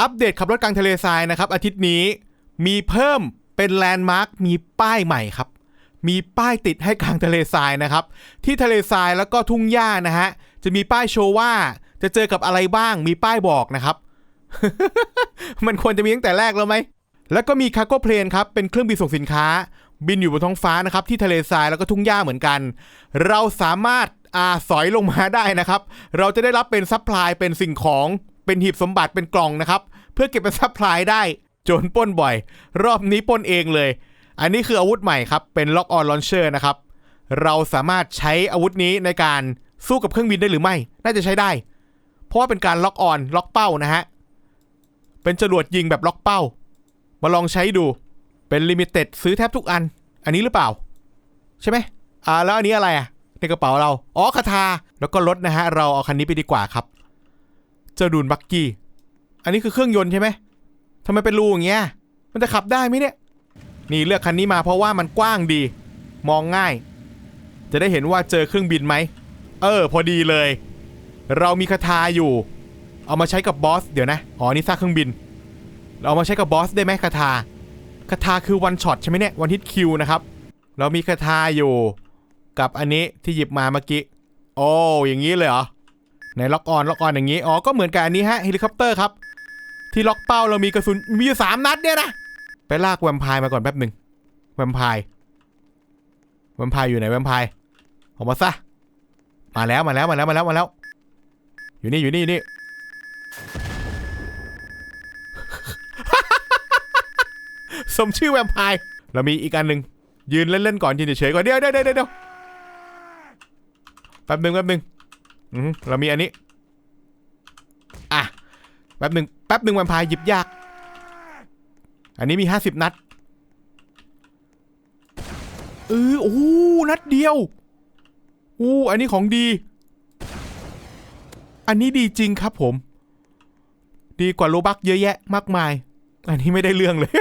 อัปเดตขับรถกลางทะเลทรายนะครับ อาทิตย์นี้มีเพิ่มเป็นแลนด์มาร์คมีป้ายใหม่ครับ มีป้ายติดให้กลางทะเลทรายนะครับ ที่ทะเลทรายแล้วก็ทุ่งหญ้านะฮะจะมีป้ายโชว์ว่าจะเจอกับอะไรบ้างมีป้ายบอกนะครับ มันควรจะมีตั้งแต่แรกแล้วไหมแล้วก็มีคาร์โก้เพลนครับเป็นเครื่องบินส่งสินค้า บินอยู่บนท้องฟ้านะครับ ที่ทะเลทรายแล้วก็ทุ่งหญ้าเหมือนกัน เราสามารถอาสอยลงมาได้นะครับ เราจะได้รับเป็นซัพพลายเป็นสิ่งของเป็นหีบสมบัติเป็นกล่องนะครับ พื่อเก็บเป็นซัพพลายได้ โจรป้นบ่อย รอบนี้ป้นเองเลย อันนี้คืออาวุธใหม่ครับ เป็นล็อกออนลอนเชอร์นะครับ เราสามารถใช้อาวุธนี้ในการสู้กับเครื่องบินได้หรือไม่ น่าจะใช้ได้ เพราะว่าเป็นการล็อกออนล็อกเป้านะฮะ เป็นจรวดยิงแบบล็อกเป้า มาลองใช้ดู เป็นลิมิเต็ดซื้อแทบทุกอัน อันนี้หรือเปล่า ใช่ไหมอ่าแล้วอันนี้อะไรอะในกระเป๋าเรา อ๋อคาถาแล้วก็รถนะฮะ เราเอาคันนี้ไปดีกว่าครับ เจ้าดูนบักกี้ อันนี้คือเครื่องยนต์ใช่ไหมทำไมเป็นรูอย่างเงี้ย มันจะขับได้ไหมเนี่ย นี่เลือกคันนี้มาเพราะว่ามันกว้างดี มองง่าย จะได้เห็นว่าเจอเครื่องบินไหม เออ พอดีเลย เรามีคาถาอยู่ เอามาใช้กับบอส เดี๋ยวนะ อ๋อ นี่ซากเครื่องบิน เราเอามาใช้กับบอสได้ไหมคาถาคาถาคือวันช็อตใช่ไหมเนี่ย วันฮิตคิวนะครับ เรามีคาถาอยู่กับอันนี้ที่หยิบมาเมื่อกี้ โอ้ อย่างนี้เลยเหรอในล็อกออนล็อกออนอย่างนี้ อ๋อ ก็เหมือนกับอันนี้ฮะเฮลิคอปเตอร์ครับ ที่ล็อกเป้าเรามีกระสุนมีอยู่สามนัดเนี่ยนะไปลากแวมไพร์มาก่อนแป๊บหนึ่งแวมไพร์แวมไพร์อยู่ไหนแวมไพร์ออกมาซะมาแล้วมาแล้วมาแล้วมาแล้วมาแล้ว อยู่นี่อยู่นี่อยู่นี่สมชื่อแวมไพร์เรามีอีกอันหนึ่งยืนเล่นๆก่อนยืนเฉยๆก่อนเดี๋ยวเดี๋ยวเดี๋ยวเดาแป๊บหนึ่งแป๊บหนึ่งอือหือเรามีอันนี้ แป๊บหนึ่งแป๊บหนึ่งแวมไพร์หยิบยาก อันนี้มีห้าสิบนัดเออโอ้โหนัดเดียวอู้อันนี้ของดี อันนี้ดีจริงครับผม ดีกว่าโลบักเยอะแยะมากมาย อันนี้ไม่ได้เรื่องเลย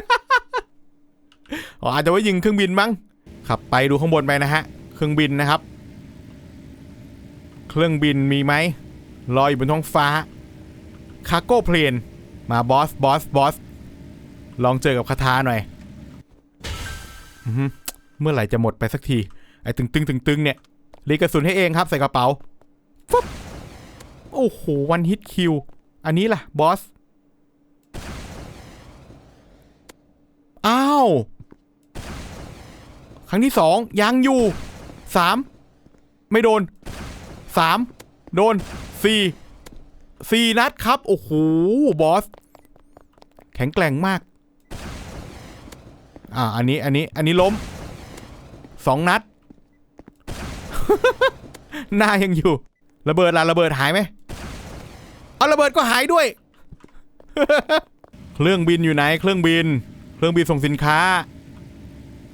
อ๋ออาจจะว่ายิงเครื่องบินมั้งขับไปดูข้างบนไปนะฮะ เครื่องบินนะครับ เครื่องบินมีไหมลอยอยู่บนท้องฟ้า คาร์โก้เพลน มาบอส บอส บอส ลองเจอกับคาถาหน่อย เมื่อไหร่จะหมดไปสักที ไอ้ตึงตึงตึงตึงเนี่ย รีกระสุนให้เองครับใส่กระเป๋าฟึบโอ้โห วันฮิตคิว อันนี้ล่ะ บอส อ้าว ครั้งที่สองยังอยู่สามไม่โดนสามโดนสี่ สี่นัดครับ โอ้โห บอส แข็งแกร่งมาก อ่า อันนี้ อันนี้ อันนี้ล้ม สองนัด หน้ายังอยู่ ระเบิดละระเบิดหายไหม เอาระเบิดก็หายด้วย เครื่องบินอยู่ไหน เครื่องบิน เครื่องบินส่งสินค้า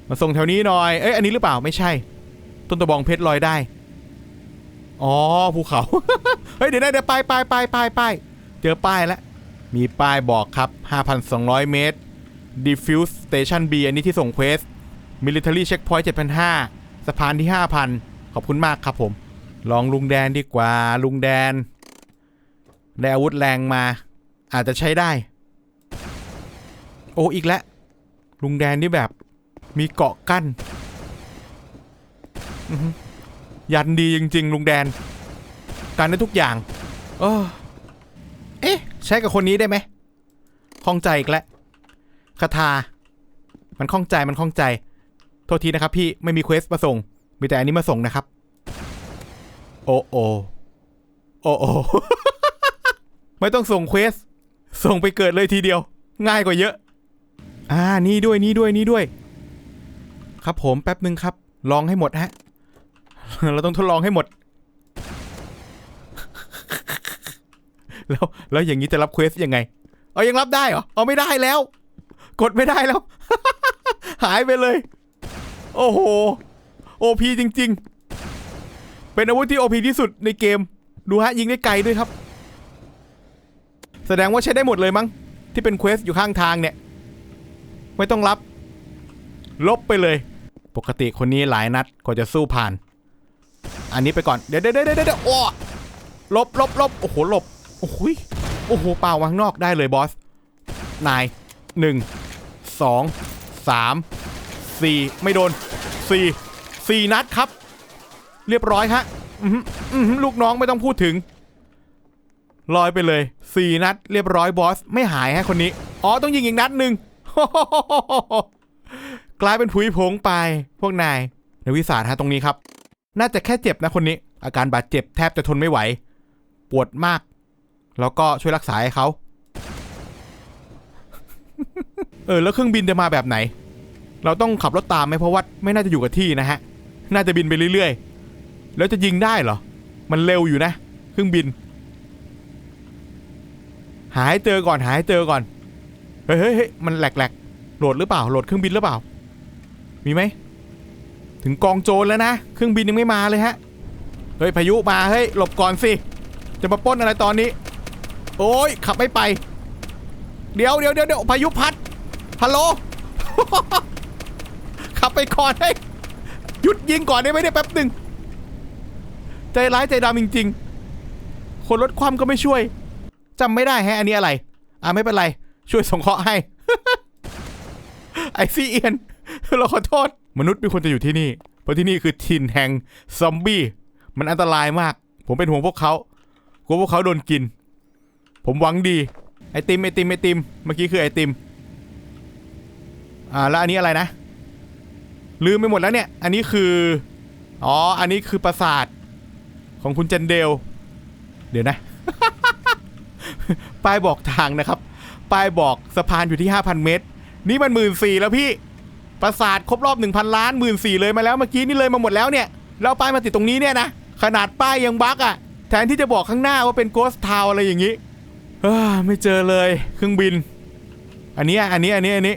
มาส่งแถวนี้หน่อย เอ้ย อันนี้หรือเปล่า ไม่ใช่ ต้นตะบองเพชรลอยได้ อ๋อภูเขา เฮ้ยเดี๋ยวนะเดี๋ยวป้ายป้ายป้ายป้ายป้ายเจอป้ายแล้ว มีป้ายบอกครับ 5,200 เมตร Diffuse Station B อันนี้ที่ส่งเควส Military Checkpoint 7,500 สะพานที่ 5,000 ขอบคุณมากครับผม ลองลุงแดนดีกว่าลุงแดน ได้อาวุธแรงมา อาจจะใช้ได้ โอ้อีกแล้ว ลุงแดนนี่แบบมีเกาะกั้น อื้อหือ ยันดีจริง ๆ ลุงแดนการได้ทุกอย่างเออเอ๊ะ ใช้กับคนนี้ได้ไหมข้องใจอีกแล้วคาถามันข้องใจมันข้องใจ โทษทีนะครับพี่ไม่มีเควสมาส่ง มีแต่อันนี้มาส่งนะครับ โอโอโอโอไม่ต้องส่งเควส ส่งไปเกิดเลยทีเดียว ง่ายกว่าเยอะ อ่านี่ด้วยนี่ด้วยนี่ด้วย ครับผมแป๊บหนึ่งครับ ลองให้หมดฮะ เราต้องทดลองให้หมด แล้วแล้วอย่างนี้จะรับเควสยังไง เอายังรับได้เหรอ เอาไม่ได้แล้ว กดไม่ได้แล้ว หายไปเลย โอ้โหโอพีจริง ๆ เป็นอาวุธที่โอพีที่สุดในเกม ดูฮะยิงได้ไกลด้วยครับ แสดงว่าใช้ได้หมดเลยมั้ง ที่เป็นเควสอยู่ข้างทางเนี่ย ไม่ต้องรับ ลบไปเลย ปกติคนนี้หลายนัดกว่าจะสู้ผ่าน อันนี้ไปก่อนเดี๋ยวเดี๋ยวเดี๋ยวเดี๋ยวโอ้ลบลบลบโอ้โหหลบโอ้โหยโอ้โหเปล่าวางนอกได้เลยบอสนายหนึ่งสองสามสี่ไม่โดนสี่สี่นัดครับ เรียบร้อยฮะอื้อหืออื้อหือลูกน้องไม่ต้องพูดถึงลอยไปเลยสี่นัด เรียบร้อยบอส ไม่หายฮะคนนี้ อ๋อ ต้องยิงอีกนัดหนึ่งกลายเป็นผุยผงไป พวกนายในวิสาทฮะตรงนี้ครับ น่าจะแค่เจ็บนะคนนี้ อาการบาดเจ็บแทบจะทนไม่ไหว ปวดมาก แล้วก็ช่วยรักษาให้เขา เออ แล้วเครื่องบินจะมาแบบไหน เราต้องขับรถตามไหมเพราะว่าไม่น่าจะอยู่กับที่นะฮะ น่าจะบินไปเรื่อยๆ แล้วจะยิงได้เหรอ มันเร็วอยู่นะ เครื่องบิน หาให้เจอก่อนหาให้เจอก่อน เฮ้ยเฮ้ยเฮ้ยมันแหลกๆโหลดหรือเปล่าโหลดเครื่องบินหรือเปล่า มีไหม ถึงกองโจรแล้วนะ เครื่องบินยังไม่มาเลยฮะ เฮ้ยพายุมาเฮ้ยหลบก่อนสิ จะมาป้นอะไรตอนนี้ โอ้ยขับไม่ไป เดี๋ยวเดี๋ยวเดี๋ยวพายุพัด ฮัลโหล ขับไปก่อนเฮ้หยุดยิงก่อนได้ไหมเนี่ยแป๊บหนึ่งใจร้ายใจดำจริง ๆ คนรถความก็ไม่ช่วยจำไม่ได้แฮะอันนี้อะไร อ่าไม่เป็นไร ช่วยส่งเคราะห์ให้ ไอซีเอียนเราขอโทษ มนุษย์ไม่ควรจะอยู่ที่นี่ เพราะที่นี่คือถิ่นแห่งซอมบี้ มันอันตรายมาก ผมเป็นห่วงพวกเขากลัวพวกเขาโดนกิน ผมหวังดี ไอติมไอติมไอติม เมื่อกี้คือไอติม อ่าแล้วอันนี้อะไรนะ ลืมไปหมดแล้วเนี่ย อันนี้คือ อ๋อ อันนี้คือปราสาทของคุณเจนเดล เดี๋ยวนะ ป้ายบอกทางนะครับ ป้ายบอกสะพานอยู่ที่ 5,000 เมตร นี่มันหมื่นสี่แล้วพี่ ปราสาทครบรอบ 1,000 ล้านหมื่นสี่เลยมาแล้วเมื่อกี้นี่เลยมาหมดแล้วเนี่ยเอาป้ายมาติดตรงนี้เนี่ยนะขนาดป้ายยังบั๊กอะ่ะแทนที่จะบอกข้างหน้าว่าเป็นโกสทาวอะไรอย่างนี้เออไม่เจอเลยเครื่องบิน อันนี้อะอันนี้อันนี้อันนี้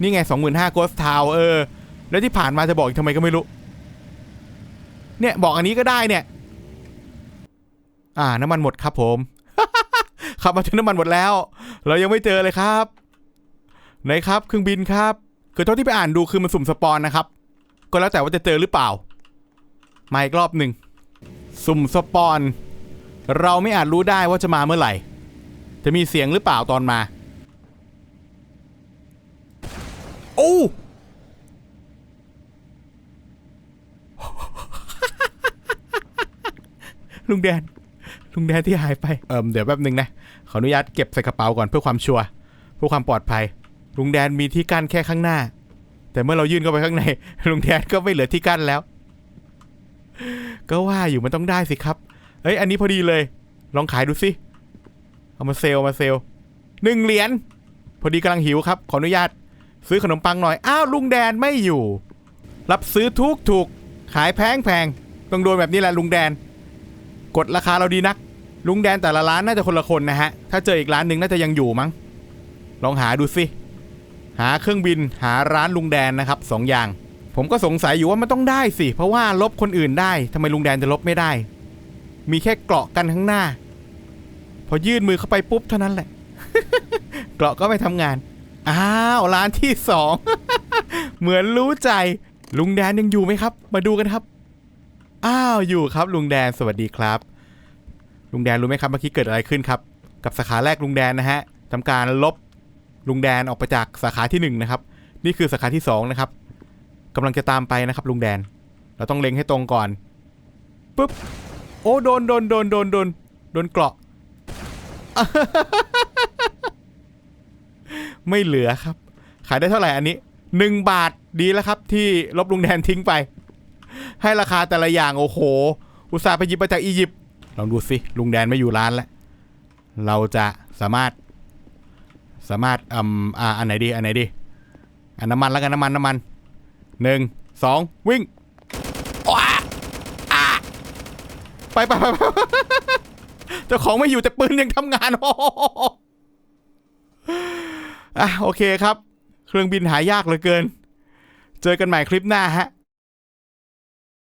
นี่ไง 25,000โกสทาวเออ แล้วที่ผ่านมาจะบอกอีกทำไมก็ไม่รู้ เนี่ยบอกอันนี้ก็ได้เนี่ย อ่าน้ำมันหมดครับผมขับมาจนน้ำมันหมดแล้ว เรายังไม่เจอเลยครับ ไหนครับเครื่องบินครับ คือเท่าที่ไปอ่านดูคือมันสุ่มสปอนนะครับ ก็แล้วแต่ว่าจะเจอหรือเปล่า มาอีกรอบหนึ่งสุ่มสปอน เราไม่อาจรู้ได้ว่าจะมาเมื่อไหร่ จะมีเสียงหรือเปล่าตอนมา โอ้ลุงแดน ลุงแดนที่หายไป เอิมเดี๋ยวแป๊บหนึ่งนะ ขออนุญาตเก็บใส่กระเป๋าก่อนเพื่อความชัวร์ เพื่อความปลอดภัย ลุงแดนมีที่กั้นแค่ข้างหน้า แต่เมื่อเรายื่นเข้าไปข้างใน ลุงแดนก็ไม่เหลือที่กั้นแล้ว ก็ว่าอยู่มันต้องได้สิครับ เอ้ย อันนี้พอดีเลย ลองขายดูสิเอามาเซลมาเซลลหนึ่งเหรียญพอดีกำลังหิวครับ ขออนุญาต ซื้อขนมปังหน่อย อ้าวลุงแดนไม่อยู่ รับซื้อทุกถูก ขายแพงแพงต้องโดนแบบนี้แหละลุงแดน กดราคาเราดีนัก ลุงแดนแต่ละร้านน่าจะคนละคนนะฮะ ถ้าเจออีกร้านหนึ่งน่าจะยังอยู่มั้ง ลองหาดูสิ หาเครื่องบินหาร้านลุงแดนนะครับสองอย่าง ผมก็สงสัยอยู่ว่ามันต้องได้สิ เพราะว่าลบคนอื่นได้ทำไมลุงแดนจะลบไม่ได้ มีแค่เกราะกันข้างหน้า พอยื่นมือเข้าไปปุ๊บเท่านั้นแหละ เกราะก็ไม่ทำงาน อ้าวร้านที่สอง เหมือนรู้ใจ ลุงแดนยังอยู่ไหมครับ มาดูกันครับ อ้าวอยู่ครับ ลุงแดนสวัสดีครับ ลุงแดนรู้ไหมครับเมื่อกี้เกิดอะไรขึ้นครับ กับสาขาแรกลุงแดนนะฮะทำการลบ ลุงแดนออกไปจากสาขาที่หนึ่งนะครับ นี่คือสาขาที่สองนะครับกำลังจะตามไปนะครับ ลุงแดน เราต้องเล็งให้ตรงก่อนปุ๊บโอ้โดนโดนโดนโดนโดนโดนเกราะ ไม่เหลือครับ ขายได้เท่าไหร่อันนี้หนึ่งบาทดีแล้วครับ ที่ลบลุงแดนทิ้งไป ให้ราคาแต่ละอย่างโอ้โห อุตส่าห์ไปหยิบมาจากอียิปต์ลองดูสิลุงแดนไม่อยู่ร้านแล้ว เราจะสามารถ สามารถอืมอ่าอันไหนดีอันไหนดีอันน้ำมันแล้วกันน้ำมันน้ำมันหนึ่งสองวิ่งว้าอ่าไปไปไปไปเจ้าของไม่อยู่แต่ปืนยังทำงานโอ้โหอะโอเคครับ เครื่องบินหายากเหลือเกิน เจอกันใหม่คลิปหน้าฮะ